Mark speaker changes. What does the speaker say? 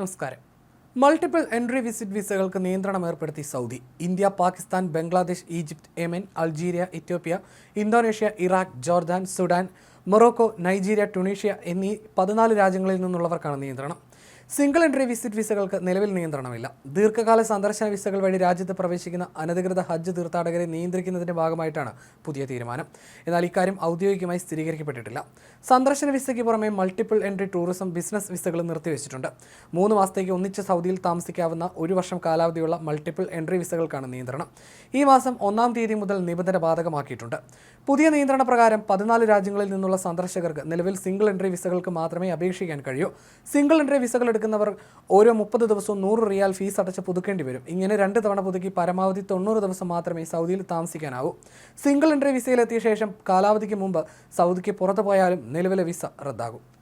Speaker 1: നമസ്കാരം. Multiple entry visit വിസകൾക്ക് നിയന്ത്രണം ഏർപ്പെടുത്തി Saudi. India Pakistan Bangladesh Egypt Yemen Algeria Ethiopia Indonesia Iraq Jordan Sudan Morocco Nigeria Tunisia എന്നീ പതിനാല് രാജ്യങ്ങളിൽ നിന്നുള്ളവർക്കാണ് നിയന്ത്രണം. സിംഗിൾ എൻട്രി വിസിറ്റ് വിസകൾക്ക് നിലവിൽ നിയന്ത്രണമില്ല. ദീർഘകാല സന്ദർശന വിസകൾ വഴി രാജ്യത്ത് പ്രവേശിക്കുന്ന അനധികൃത ഹജ്ജ് തീർത്ഥാടകരെ നിയന്ത്രിക്കുന്നതിന്റെ ഭാഗമായിട്ടാണ് പുതിയ തീരുമാനം. എന്നാൽ ഇക്കാര്യം ഔദ്യോഗികമായി സ്ഥിരീകരിക്കപ്പെട്ടിട്ടില്ല. സന്ദർശന വിസയ്ക്ക് പുറമെ മൾട്ടിപ്പിൾ എൻട്രി ടൂറിസം ബിസിനസ് വിസകൾ നിർത്തിവെച്ചിട്ടുണ്ട്. മൂന്ന് മാസത്തേക്ക് ഒന്നിച്ച് സൗദിയിൽ താമസിക്കാവുന്ന ഒരു വർഷം കാലാവധിയുള്ള മൾട്ടിപ്പിൾ എൻട്രി വിസകൾക്കാണ് നിയന്ത്രണം. ഈ മാസം ഒന്നാം തീയതി മുതൽ നിബന്ധന ബാധകമാക്കിയിട്ടുണ്ട്. പുതിയ നിയന്ത്രണ പ്രകാരം പതിനാല് രാജ്യങ്ങളിൽ നിന്നുള്ള സന്ദർശകർക്ക് നിലവിൽ സിംഗിൾ എൻട്രി വിസകൾക്ക് മാത്രമേ അപേക്ഷിക്കാൻ കഴിയൂ. സിംഗിൾ എൻട്രി വിസകൾ എടുക്കുന്നവർ ഓരോ മുപ്പത് ദിവസവും നൂറ് റിയാൽ ഫീസ് അടച്ച് പുതുക്കേണ്ടി വരും. ഇങ്ങനെ രണ്ട് തവണ പുതുക്കി പരമാവധി തൊണ്ണൂറ് ദിവസം മാത്രമേ സൗദിയിൽ താമസിക്കാനാവൂ. സിംഗിൾ എൻട്രി വിസയിലെത്തിയ ശേഷം കാലാവധിക്ക് മുമ്പ് സൗദിക്ക് പുറത്തു പോയാലും നിലവിലെ വിസ റദ്ദാകും.